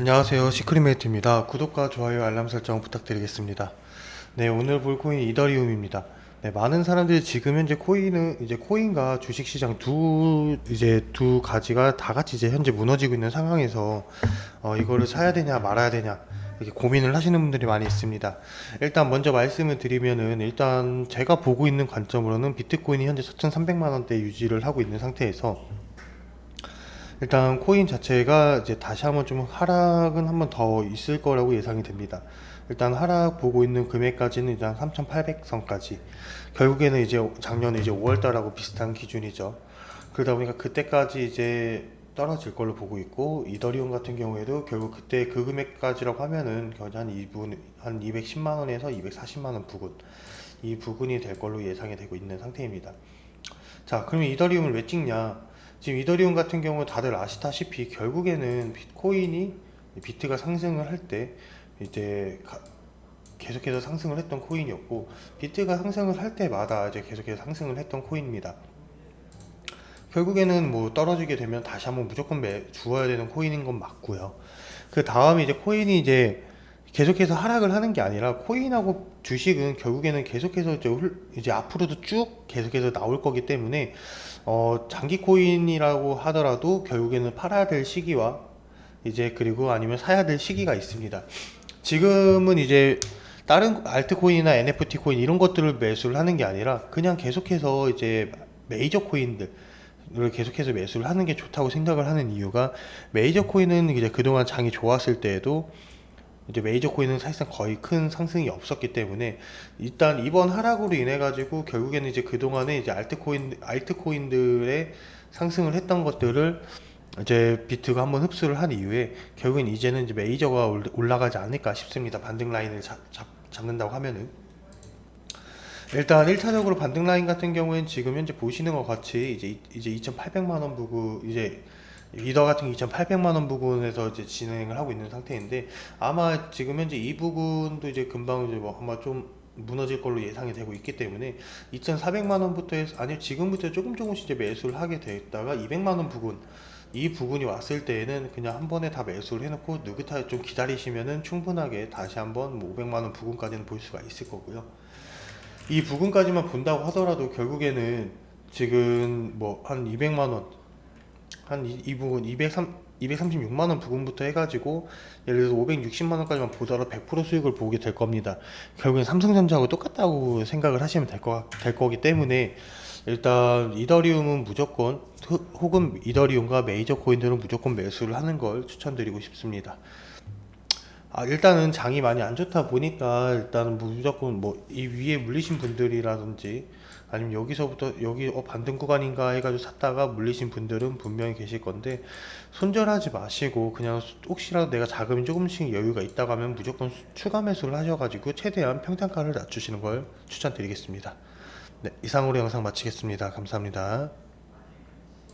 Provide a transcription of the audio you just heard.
안녕하세요. 시크릿메이트입니다. 구독과 좋아요, 알람 설정 부탁드리겠습니다. 네, 오늘 볼 코인 이더리움입니다. 네, 많은 사람들이 지금 현재 코인은 이제 코인과 주식 시장 두 이제 두 가지가 다 같이 이제 현재 무너지고 있는 상황에서 어, 이거를 사야 되냐 말아야 되냐 이렇게 고민을 하시는 분들이 많이 있습니다. 일단 먼저 말씀을 드리면은 일단 제가 보고 있는 관점으로는 비트코인이 현재 4,300만 원대 유지를 하고 있는 상태에서 일단 코인 자체가 이제 다시 한번 좀 하락은 한번 더 있을 거라고 예상이 됩니다. 일단 하락 보고 있는 금액까지는 일단 3,800선까지. 결국에는 이제 작년에 이제 5월달하고 비슷한 기준이죠. 그러다 보니까 그때까지 이제 떨어질 걸로 보고 있고 이더리움 같은 경우에도 결국 그때 그 금액까지라고 하면은 거의 한 2분 한 210만 원에서 240만 원 부근 이 부근이 될 걸로 예상이 되고 있는 상태입니다. 자, 그러면 이더리움을 왜 찍냐? 지금 이더리움 같은 경우 다들 아시다시피 결국에는 비트코인이 비트가 상승을 할 때 이제 가- 계속해서 상승을 했던 코인이었고 비트가 상승을 할 때마다 이제 계속해서 상승을 했던 코인입니다. 결국에는 뭐 떨어지게 되면 다시 한번 무조건 매, 주어야 되는 코인인 건 맞고요. 그 다음에 이제 코인이 이제 계속해서 하락을 하는 게 아니라 코인하고 주식은 결국에는 계속해서 이제, 훌- 이제 앞으로도 쭉 계속해서 나올 거기 때문에 어, 장기 코인이라고 하더라도 결국에는 팔아야 될 시기와 이제 그리고 아니면 사야 될 시기가 있습니다. 지금은 이제 다른 알트코인이나 NFT 코인 이런 것들을 매수를 하는 게 아니라 그냥 계속해서 이제 메이저 코인들 을 계속해서 매수를 하는 게 좋다고 생각을 하는 이유가 메이저 코인은 이제 그동안 장이 좋았을 때에도 이제 메이저 코인은 사실상 거의 큰 상승이 없었기 때문에 일단 이번 하락으로 인해 가지고 결국에는 이제 그 동안에 이제 알트코인 알트코인들의 상승을 했던 것들을 이제 비트가 한번 흡수를 한 이후에 결국엔 이제는 이제 메이저가 올- 올라가지 않을까 싶습니다. 반등 라인을 잡, 잡, 잡는다고 하면은 일단 1차적으로 반등 라인 같은 경우에는 지금 현재 보시는 것 같이 이제 이- 이제 2,800만 원 부근 이제 리더 같은 게 2,800만 원 부근에서 이제 진행을 하고 있는 상태인데 아마 지금 현재 이 부분도 이제 금방 이제 뭐 아마 좀 무너질 걸로 예상이 되고 있기 때문에 2,400만 원부터 해서 아니 지금부터 조금 조금씩 이제 매수를 하게 됐다가 200만 원 부근 이 부분이 왔을 때에는 그냥 한 번에 다 매수를 해놓고 느긋하게 좀 기다리시면은 충분하게 다시 한번 뭐 500만 원 부근까지는 볼 수가 있을 거고요. 이 부분까지만 본다고 하더라도 결국에는 지금 뭐 한 200만 원, 한이 부분 203, 236만 원 부분부터 해가지고 예를 들어서 560만 원까지만 보더라도 100% 수익을 보게 될 겁니다. 결국엔 삼성전자하고 똑같다고 생각을 하시면 될, 거, 될 거기 때문에 일단 이더리움은 무조건 호- 혹은 이더리움과 메이저 코인들은 무조건 매수를 하는 걸 추천드리고 싶습니다. 아, 일단은 장이 많이 안 좋다 보니까 일단은 무조건 뭐 이 위에 물리신 분들이라든지 아니면 여기서부터 여기 어 반등 구간인가 해가지고 샀다가 물리신 분들은 분명히 계실 건데 손절하지 마시고 그냥 수- 혹시라도 내가 자금이 조금씩 여유가 있다고 하면 무조건 수- 추가 매수를 하셔가지고 최대한 평단가를 낮추시는 걸 추천드리겠습니다. 네, 이상으로 영상 마치겠습니다. 감사합니다.